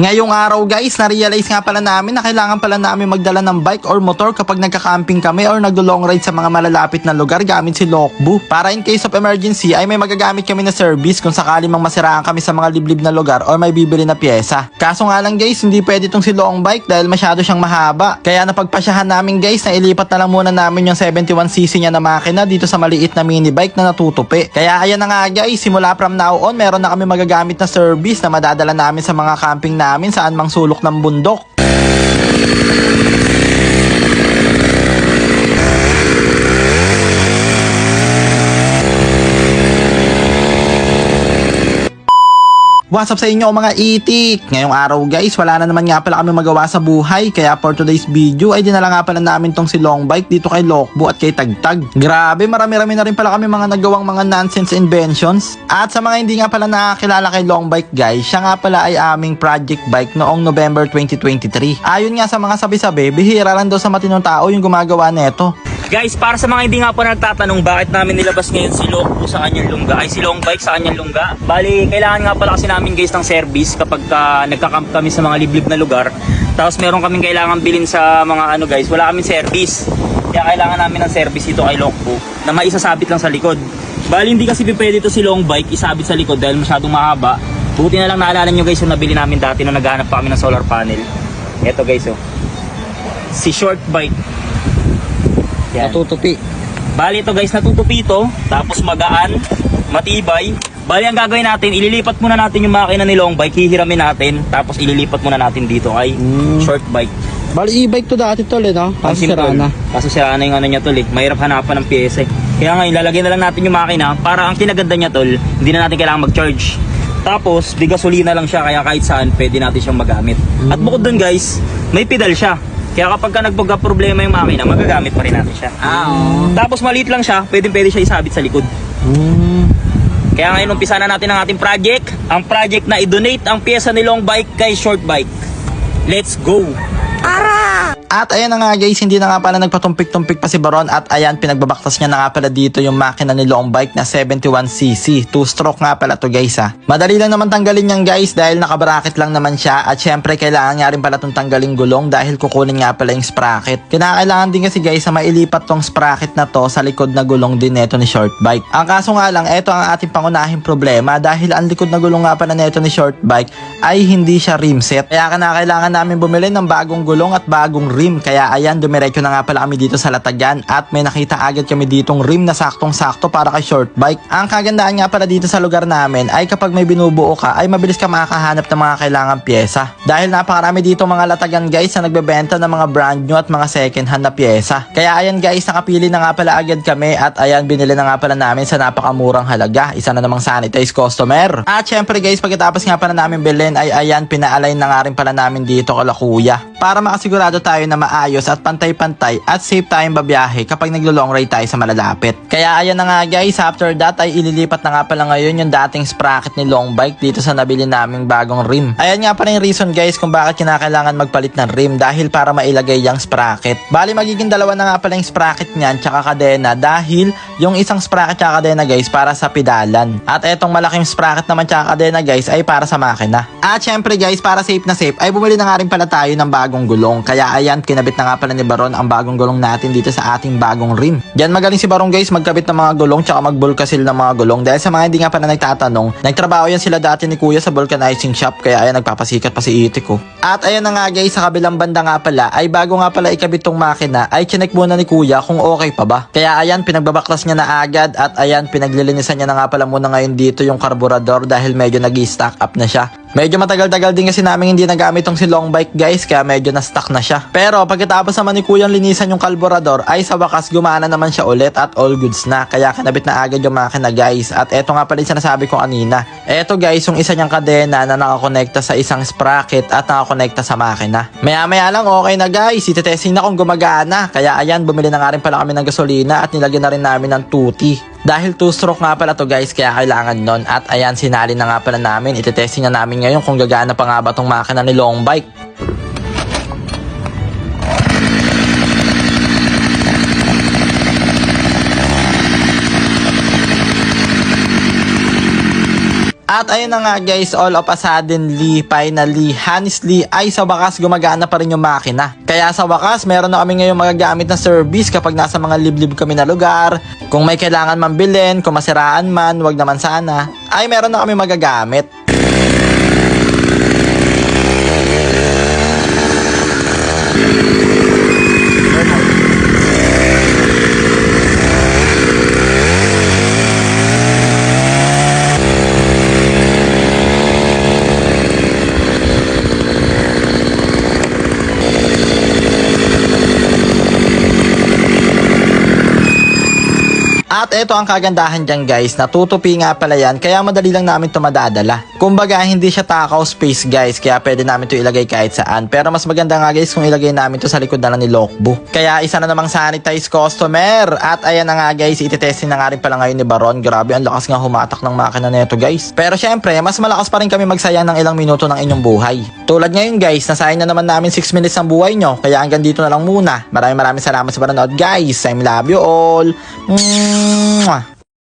Ngayong araw guys, na-realize nga pala namin na kailangan pala namin magdala ng bike or motor kapag nagka-camping kami or nag-long ride sa mga malalapit na lugar gamit si Lokbu. Para in case of emergency ay may magagamit kami na service kung sakali mang masiraan kami sa mga liblib na lugar or may bibili na pyesa. Kaso nga lang guys, hindi pwede tong si long bike dahil masyado siyang mahaba. Kaya napagpasyahan namin guys na ilipat na lang muna namin yung 71cc niya na makina dito sa maliit na mini bike na natutupi. Kaya ayan na nga guys, simula from now on, meron na kami magagamit na service na madadala namin sa mga camping namin saan mang sulok ng bundok. What's up sa inyo mga itik? Ngayong araw guys, wala na naman nga pala kami magawa sa buhay. Kaya for today's video ay dinala nga pala namin tong si long bike dito kay Lokbo at kay Tagtag. Grabe, marami-rami na rin pala kami mga nagawang mga nonsense inventions. At sa mga hindi nga pala nakakilala kay long bike guys Siya nga pala ay aming project bike noong November 2023 Ayon nga sa mga sabi-sabi, bihira lang daw sa matinong tao yung gumagawa neto Guys, para sa mga hindi nga po nagtatanong bakit namin nilabas ngayon si Lokbo sa kanyang lungga, ay si Long Bike sa kanyang lungga. Bali, kailangan nga pala kasi namin guys ng service kapag ka nagka-camp kami sa mga liblib na lugar. Tapos meron kaming kailangan bilhin sa mga ano guys, wala kaming service. Kaya kailangan namin ng service dito kay Lokbo na maisasabit lang sa likod. Bali, hindi kasi pwede ito si Long Bike isabit sa likod dahil masyadong mahaba. Buti na lang naalala nyo guys yung nabili namin dati nung naghanap pa kami ng solar panel. Ito guys oh. Si Short Bike. Yan. Natutupi Bali ito guys, natutupi ito, tapos magaan, matibay. Bali ang gagawin natin, ililipat muna natin yung makina ni long bike, hihiramin natin, tapos ililipat muna natin dito kay Mm. short bike. Bali e-bike to dati tol eh no? Ang simple. Kaso sira na yung ano niya tol eh. Mahirap hanapan ng pyesa eh. Kaya ngayon, lalagyan na lang natin yung makina para ang kinaganda niya tol, hindi na natin kailangan mag-charge. Tapos, di gasolina lang siya kaya kahit saan pwede natin siyang magamit. At bukod dun guys, may pedal siya. Kaya kapag ka nagpagka problema yung makina, magagamit pa rin natin siya. Ah, oo. Tapos maliit lang siya, pwede pwede siya isabit sa likod. Mm. Kaya ngayon umpisa na natin ang ating project. Ang project na i-donate ang pyesa ni long bike kay short bike. Let's go! At ayan na nga guys, hindi na nga pala nagpatumpik-tumpik pa si Baron at ayan pinagbabaktas niya na nga pala dito yung makina ni long bike na 71cc. Two stroke nga pala to guys ha. Madali lang naman tanggalin yan guys dahil nakabracket lang naman siya at syempre kailangan nga rin pala itong tanggalin gulong dahil kukunin nga pala yung sprocket. Kinakailangan din kasi guys na mailipat tong sprocket na to sa likod na gulong din neto ni short bike. Ang kaso nga lang, eto ang ating pangunahing problema dahil ang likod na gulong nga pala neto ni short bike ay hindi siya rim set. Kaya kinakailangan namin bumili ng bagong gulong at bagong rim. Kaya ayan, dumiretso na nga pala kami dito sa Latagan at may nakita agad kami ditong rim na saktong-sakto para kay short bike. Ang kagandaan nga pala dito sa lugar namin ay kapag may binubuo ka ay mabilis ka makakahanap ng mga kailangang pyesa. Dahil napakarami dito mga Latagan guys na nagbebenta ng mga brand new at mga second hand na pyesa. Kaya ayan guys, nakapili na nga pala agad kami at ayan binili na nga pala namin sa napakamurang halaga. Isa na namang sanitized customer. At syempre guys, pagkatapos nga pala namin bilhin ay ayan pinaalign na nga rin pala namin dito kala kuya. Para makasigurado tayo na maayos at pantay-pantay at safe tayong babiyahe kapag naglo-long ride tayo sa malalapit. Kaya ayan na nga guys, after that ay ililipat na nga pala ngayon yung dating sprocket ni long bike dito sa nabili naming bagong rim. Ayan nga pala yung reason guys kung bakit kinakailangan magpalit ng rim dahil para mailagay yung sprocket. Bali magiging dalawa na nga pala yung sprocket niyan tsaka kadena dahil yung isang sprocket tsaka kadena guys para sa pedalan. At etong malaking sprocket naman tsaka kadena guys ay para sa makina. At syempre guys para safe na safe ay bumili na nga rin pala tayo ng bagong gulong. Kaya ayan kinabit na nga pala ni Baron ang bagong gulong natin dito sa ating bagong rim. Diyan magaling si Baron guys magkabit ng mga gulong tsaka magbulkasil ng mga gulong dahil sa mga hindi nga pala nagtatanong, nagtrabaho yan sila dati ni Kuya sa vulcanizing shop kaya ayan nagpapasikat pa si Itik ko. At ayan na nga guys sa kabilang banda nga pala ay bago nga pala ikabit tong makina ay chinek muna ni Kuya kung okay pa ba. Kaya ayan pinagbabaklas niya na agad at ayan pinaglilinisan niya na nga pala muna ngayon dito yung karburador dahil medyo nag-stack up na siya. Medyo matagal-tagal din kasi namin hindi nagamit tong si long bike guys kaya medyo na-stuck na siya. Pero pagkatapos naman ni Kuyang linisan yung kalburador ay sa wakas gumana naman siya ulit at all goods na. Kaya kinabit na agad yung makina guys. At eto nga pala yung sinasabi ko kanina. Eto guys yung isa niyang kadena na nakakonekta sa isang sprocket at nakakonekta sa makina. Maya maya lang okay na guys. Itetesting na kung gumagana. Kaya ayan bumili na nga rin pala kami ng gasolina at nilagyan na rin namin ng tuti. Dahil two stroke nga pala to guys kaya kailangan nun at ayan sinali na nga pala namin itetesting na namin ngayon kung gagana pa nga ba tong makina ni long bike. At ayun na nga guys, all of a suddenly, finally, honestly, ay sa wakas gumagana pa rin yung makina. Kaya sa wakas, meron na kami ngayon magagamit na service kapag nasa mga liblib kami na lugar. Kung may kailangan man bilhin, kung masiraan man, wag naman sana, ay meron na kami magagamit. At ito ang kagandahan dyan guys, natutupi nga pala yan, kaya madali lang namin ito madadala. Kumbaga, hindi siya takaw space guys, kaya pwede namin ito ilagay kahit saan. Pero mas maganda nga guys kung ilagay namin ito sa likod na lang ni Lokbo. Kaya isa na namang sanitize customer. At ayan na nga guys, ititesting na nga rin pala ngayon ni Baron. Grabe, ang lakas nga humatak ng makina nito guys. Pero syempre, mas malakas pa rin kami magsayang ng ilang minuto ng inyong buhay. Tulad ngayon guys, nasayang na naman namin 6 minutes ang buhay nyo. Kaya hanggang dito na lang muna. Maraming maraming salamat sa panonood guys. I love you all. うま。